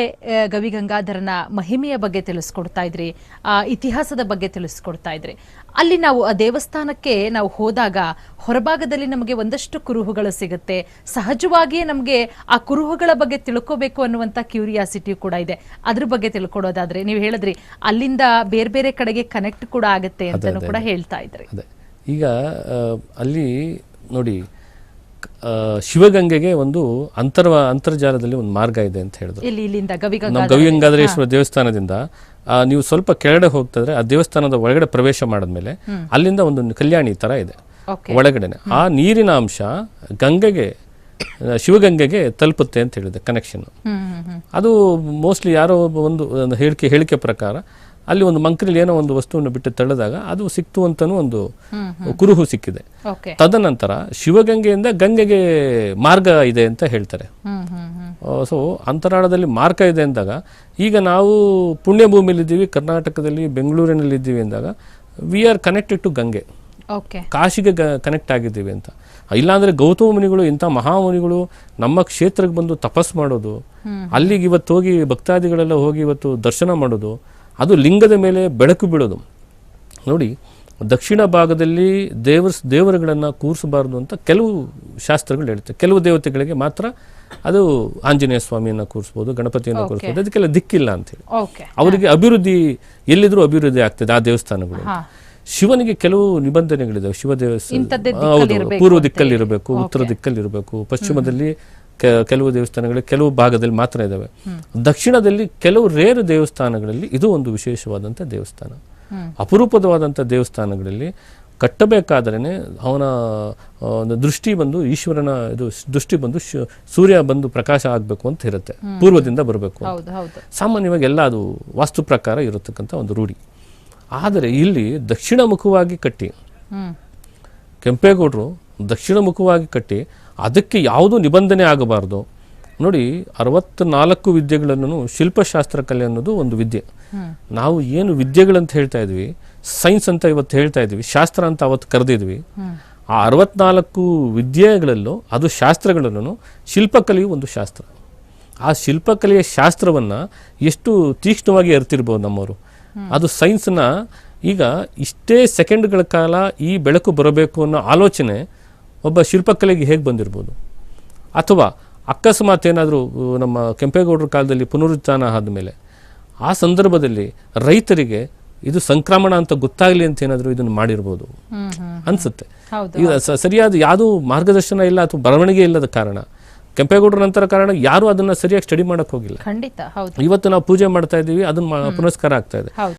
ಆ, ಗವಿಗಂಗಾಧರನ ಮಹಿಮೆಯ ಬಗ್ಗೆ ತಿಳಿಸ್ಕೊಡ್ತಾ ಇದ್ರಿ ಆ ಇತಿಹಾಸದ ಬಗ್ಗೆ ತಿಳಿಸ್ಕೊಡ್ತಾ ಇದ್ರಿ. ಅಲ್ಲಿ ನಾವು ಆ ದೇವಸ್ಥಾನಕ್ಕೆ ನಾವು ಹೋದಾಗ ಹೊರಭಾಗದಲ್ಲಿ ನಮಗೆ ಒಂದಷ್ಟು ಕುರುಹುಗಳು ಸಿಗುತ್ತೆ. ಸಹಜವಾಗಿಯೇ ನಮಗೆ ಆ ಕುರುಹುಗಳ ಬಗ್ಗೆ ತಿಳ್ಕೋಬೇಕು ಅನ್ನುವಂತ ಕ್ಯೂರಿಯಾಸಿಟಿ ಕೂಡ ಇದೆ. ಅದ್ರ ಬಗ್ಗೆ ತಿಳ್ಕೊಡೋದಾದ್ರೆ ನೀವು ಹೇಳಿದ್ರಿ ಅಲ್ಲಿಂದ ಬೇರೆ ಬೇರೆ ಕಡೆಗೆ ಕನೆಕ್ಟ್ ಕೂಡ ಆಗುತ್ತೆ ಅಂತ ಕೂಡ ಹೇಳ್ತಾ ಇದ್ರಿ. ಈಗ ಅಲ್ಲಿ ನೋಡಿ ಶಿವಗಂಗೆಗೆ ಒಂದು ಅಂತರ ಅಂತರ್ಜಾಲದಲ್ಲಿ ಒಂದು ಮಾರ್ಗ ಇದೆ ಅಂತ ಹೇಳಿದ್ರು. ನಮ್ಮ ಗವಿಗಂಗಾ ಗವಿಗಂಗಾಧರೇಶ್ವರ ದೇವಸ್ಥಾನದಿಂದ ಆ, ನೀವು ಸ್ವಲ್ಪ ಕೆಳಗಡೆ ಹೋಗ್ತಿದ್ರೆ ಆ ದೇವಸ್ಥಾನದ ಒಳಗಡೆ ಪ್ರವೇಶ ಮಾಡಿದ್ಮೇಲೆ ಅಲ್ಲಿಂದ ಒಂದು ಕಲ್ಯಾಣಿ ತರ ಇದೆ. ಒಳಗಡೆನೆ. ಆ ನೀರಿನ ಅಂಶ ಗಂಗೆಗೆ ಶಿವಗಂಗೆಗೆ ತಲುಪುತ್ತೆ ಅಂತ ಹೇಳಿದೆ ಕನೆಕ್ಷನ್ ಅದು ಮೋಸ್ಟ್ಲಿ ಯಾರೋ ಒಂದು ಹೇಳಿಕೆ ಹೇಳಿಕೆ ಪ್ರಕಾರ ಅಲ್ಲಿ ಒಂದು ಮಂಕ್ರಿಲಿ ಏನೋ ಒಂದು ವಸ್ತುವನ್ನು ಬಿಟ್ಟು ತಳ್ಳಿದಾಗ ಅದು ಸಿಕ್ತು ಅಂತನೂ ಒಂದು ಕುರುಹು ಸಿಕ್ಕಿದೆ. ತದನಂತರ ಶಿವಗಂಗೆಯಿಂದ ಗಂಗೆಗೆ ಮಾರ್ಗ ಇದೆ ಅಂತ ಹೇಳ್ತಾರೆ. ಸೊ ಅಂತರಾಳದಲ್ಲಿ ಮಾರ್ಗ ಇದೆ ಅಂದಾಗ ಈಗ ನಾವು ಪುಣ್ಯಭೂಮಿಲಿದ್ದೀವಿ ಕರ್ನಾಟಕದಲ್ಲಿ ಬೆಂಗಳೂರಿನಲ್ಲಿದ್ದೀವಿ ಅಂದಾಗ we are connected to Ganga. ಕಾಶಿಗೆ ಕನೆಕ್ಟ್ ಆಗಿದ್ದೀವಿ ಅಂತ. ಇಲ್ಲಾಂದ್ರೆ ಗೌತಮ ಮುನಿಗಳು ಇಂಥ ಮಹಾಮುನಿಗಳು ನಮ್ಮ ಕ್ಷೇತ್ರಕ್ಕೆ ಬಂದು ತಪಸ್ ಮಾಡೋದು ಅಲ್ಲಿಗೆ ಇವತ್ತು ಹೋಗಿ ಭಕ್ತಾದಿಗಳೆಲ್ಲ ಹೋಗಿ ಇವತ್ತು ದರ್ಶನ ಮಾಡೋದು ಅದು ಲಿಂಗದ ಮೇಲೆ ಬೆಳಕು ಬೀಳೋದು. ನೋಡಿ ದಕ್ಷಿಣ ಭಾಗದಲ್ಲಿ ದೇವರ ದೇವರುಗಳನ್ನು ಕೂರಿಸಬಾರ್ದು ಅಂತ ಕೆಲವು ಶಾಸ್ತ್ರಗಳು ಹೇಳುತ್ತೆ. ಕೆಲವು ದೇವತೆಗಳಿಗೆ ಮಾತ್ರ ಅದು ಆಂಜನೇಯ ಸ್ವಾಮಿಯನ್ನು ಕೂರಿಸ್ಬೋದು ಗಣಪತಿಯನ್ನು ಕೂರಿಸ್ಬೋದು ಅದಕ್ಕೆಲ್ಲ ದಿಕ್ಕಿಲ್ಲ ಅಂತೇಳಿ ಅವರಿಗೆ ಅಭಿವೃದ್ಧಿ ಎಲ್ಲಿದ್ರೂ ಅಭಿವೃದ್ಧಿ ಆಗ್ತದೆ ಆ ದೇವಸ್ಥಾನಗಳು. ಶಿವನಿಗೆ ಕೆಲವು ನಿಬಂಧನೆಗಳಿದಾವೆ ಶಿವ ದೇವಸ್ಥಾನ ಹೌದು ಪೂರ್ವ ದಿಕ್ಕಲ್ಲಿ ಇರಬೇಕು ಉತ್ತರ ದಿಕ್ಕಲ್ಲಿ ಇರಬೇಕು ಪಶ್ಚಿಮದಲ್ಲಿ ಕೆಲವು ದೇವಸ್ಥಾನಗಳು ಕೆಲವು ಭಾಗದಲ್ಲಿ ಮಾತ್ರ ಇದ್ದಾವೆ. ದಕ್ಷಿಣದಲ್ಲಿ ಕೆಲವು ರೇರ್ ದೇವಸ್ಥಾನಗಳಲ್ಲಿ ಇದು ಒಂದು ವಿಶೇಷವಾದಂಥ ದೇವಸ್ಥಾನ. ಅಪರೂಪದವಾದಂಥ ದೇವಸ್ಥಾನಗಳಲ್ಲಿ ಕಟ್ಟಬೇಕಾದ್ರೆ ಅವನ ಒಂದು ದೃಷ್ಟಿ ಬಂದು ಈಶ್ವರನ ಇದು ದೃಷ್ಟಿ ಬಂದು ಸೂರ್ಯ ಬಂದು ಪ್ರಕಾಶ ಆಗಬೇಕು ಅಂತ ಇರುತ್ತೆ. ಪೂರ್ವದಿಂದ ಬರಬೇಕು ಸಾಮಾನ್ಯವಾಗಿ ಎಲ್ಲ ಅದು ವಾಸ್ತು ಪ್ರಕಾರ ಇರತಕ್ಕಂಥ ಒಂದು ರೂಢಿ. ಆದರೆ ಇಲ್ಲಿ ದಕ್ಷಿಣ ಮುಖವಾಗಿ ಕಟ್ಟಿ ಕೆಂಪೇಗೌಡರು ದಕ್ಷಿಣ ಮುಖವಾಗಿ ಕಟ್ಟಿ ಅದಕ್ಕೆ ಯಾವುದೂ ನಿಬಂಧನೆ ಆಗಬಾರ್ದು. ನೋಡಿ ಅರವತ್ನಾಲ್ಕು ವಿದ್ಯೆಗಳನ್ನು ಶಿಲ್ಪಶಾಸ್ತ್ರ ಕಲೆ ಅನ್ನೋದು ಒಂದು ವಿದ್ಯೆ. ನಾವು ಏನು ವಿದ್ಯೆಗಳಂತ ಹೇಳ್ತಾ ಇದ್ವಿ ಸೈನ್ಸ್ ಅಂತ ಇವತ್ತು ಹೇಳ್ತಾ ಇದ್ವಿ ಶಾಸ್ತ್ರ ಅಂತ ಅವತ್ತು ಕರೆದಿದ್ವಿ. ಆ ಅರವತ್ನಾಲ್ಕು ವಿದ್ಯೆಗಳಲ್ಲೂ ಅದು ಶಾಸ್ತ್ರಗಳಲ್ಲೂ ಶಿಲ್ಪಕಲೆಯು ಒಂದು ಶಾಸ್ತ್ರ. ಆ ಶಿಲ್ಪಕಲೆಯ ಶಾಸ್ತ್ರವನ್ನು ಎಷ್ಟು ತೀಕ್ಷ್ಣವಾಗಿ ಎರ್ತಿರ್ಬೋದು ನಮ್ಮವರು. ಅದು ಸೈನ್ಸ್ನ ಈಗ ಇಷ್ಟೇ ಸೆಕೆಂಡ್ಗಳ ಕಾಲ ಈ ಬೆಳಕು ಬರಬೇಕು ಅನ್ನೋ ಆಲೋಚನೆ ಒಬ್ಬ ಶಿಲ್ಪಕಲೆಗೆ ಹೇಗೆ ಬಂದಿರ್ಬೋದು? ಅಥವಾ ಅಕಸ್ಮಾತ್ ಏನಾದರೂ ನಮ್ಮ ಕೆಂಪೇಗೌಡರ ಕಾಲದಲ್ಲಿ ಪುನರುತ್ಥಾನ ಆದಮೇಲೆ ಆ ಸಂದರ್ಭದಲ್ಲಿ ರೈತರಿಗೆ ಇದು ಸಂಕ್ರಮಣ ಅಂತ ಗೊತ್ತಾಗಲಿ ಅಂತ ಏನಾದರೂ ಇದನ್ನು ಮಾಡಿರ್ಬೋದು? ಅನ್ಸುತ್ತೆ. ಈಗ ಸರಿಯಾದ ಯಾವುದೂ ಮಾರ್ಗದರ್ಶನ ಇಲ್ಲ ಅಥವಾ ಬರವಣಿಗೆ ಇಲ್ಲದ ಕಾರಣ ಕೆಂಪೇಗೌಡರ ನಂತರ ಕಾರಣ ಯಾರು ಅದನ್ನ ಸರಿಯಾಗಿ ಸ್ಟಡಿ ಮಾಡಕ್ ಹೋಗಿಲ್ಲ. ಖಂಡಿತ ಇವತ್ತು ನಾವು ಪೂಜೆ ಮಾಡ್ತಾ ಇದ್ದೀವಿ ಅದನ್ನ ಪುನಸ್ಕಾರ ಆಗ್ತಾ ಇದೆ.